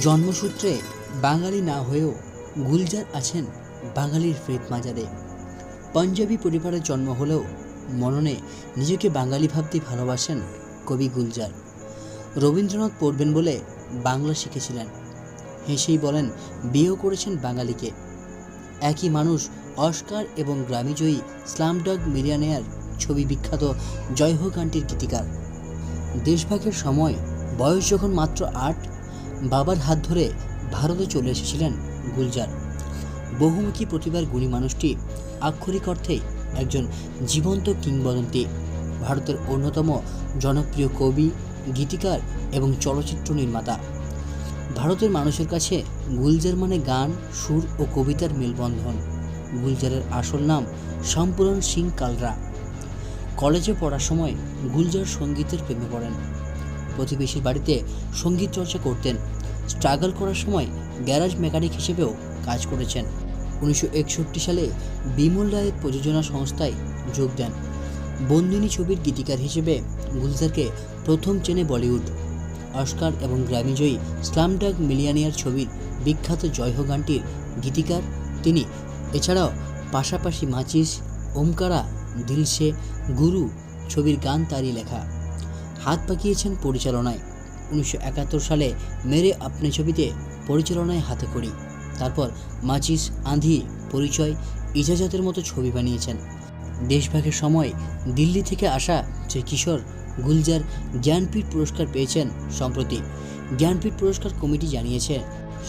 জন্মসূত্রে বাঙালি না হয়েও গুলজার আছেন বাঙালির ফ্রেত মাজারে। পাঞ্জাবি পরিবারে জন্ম হলেও মননে নিজেকে বাঙালি ভাবতে ভালোবাসেন কবি গুলজার। রবীন্দ্রনাথ পড়বেন বলে বাংলা শিখেছিলেন। হেসেই বলেন, বিয়েও করেছেন বাঙালিকে। একই মানুষ অস্কার এবং গ্রামিজয়ী স্লামডগ মিলিয়ানেয়ার ছবি বিখ্যাত জয় হোক আন্টির গীতিকার। দেশভাগের সময় বয়স যখন মাত্র আট বাবার হাত ধরে ভারতে চলে এসেছিলেন গুলজার। বহুমুখী প্রতিভার গুণী মানুষটি আক্ষরিক অর্থেই একজন জীবন্ত কিংবদন্তি। ভারতের অন্যতম জনপ্রিয় কবি, গীতিকার এবং চলচ্চিত্র নির্মাতা। ভারতের মানুষের কাছে গুলজার মানে গান, সুর ও কবিতার মেলবন্ধন। গুলজারের আসল নাম সম্পূরণ সিং কালরা। কলেজে পড়ার সময় গুলজার সঙ্গীতের প্রেমে পড়েন। প্রতিবেশীর বাড়িতে সংগীত চর্চা করতেন। স্ট্রাগল করার সময় গ্যারাজ মেকানিক হিসেবেও কাজ করেছেন। উনিশশো একষট্টি সালে বিমল রায়ের প্রযোজনা সংস্থায় যোগ দেন। বন্দিনী ছবির গীতিকার হিসেবে গুলজারকে প্রথম চেনে বলিউড, অস্কার এবং গ্র্যামিজয়ী স্লামডাগ মিলিয়ানিয়ার ছবির বিখ্যাত জয়হ গানটির গীতিকার তিনি। এছাড়াও পাশাপাশি মাচিস, ওমকারা দিলসে গুরু ছবির গান তারই লেখা। হাত পাকিয়েছেন পরিচালনায়। উনিশশো একাত্তর সালে মেরে আপনি ছবিতে পরিচালনায় হাতে করি। তারপর মাচিস, আঁধি, পরিচয়, ইজাজতের মতো ছবি বানিয়েছেন। দেশভাগের সময় দিল্লি থেকে আসা যে কিশোর গুলজার জ্ঞানপীঠ পুরস্কার পেয়েছেন সম্প্রতি। জ্ঞানপীঠ পুরস্কার কমিটি জানিয়েছে,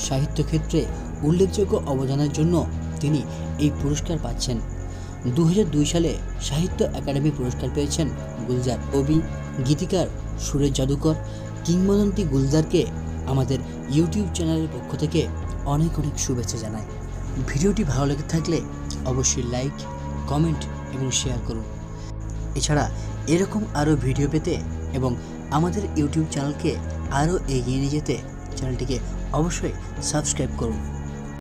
সাহিত্যক্ষেত্রে উল্লেখযোগ্য অবদানের জন্য তিনি এই পুরস্কার পাচ্ছেন। দু হাজার দুই সালে সাহিত্য একাডেমি পুরস্কার পেয়েছেন গুলজার কবি গীতিকার সুরেশ জাদুকর কিংবদন্তি গুলজারকে আমাদের ইউটিউব চ্যানেলের পক্ষ থেকে অনেক অনেক শুভেচ্ছা জানাই। ভিডিওটি ভালো লেগে থাকলে অবশ্যই লাইক, কমেন্ট এবং শেয়ার করুন। এছাড়া এরকম আরও ভিডিও পেতে এবং আমাদের ইউটিউব চ্যানেলকে আরও এগিয়ে নিয়ে যেতে চ্যানেলটিকে অবশ্যই সাবস্ক্রাইব করুন।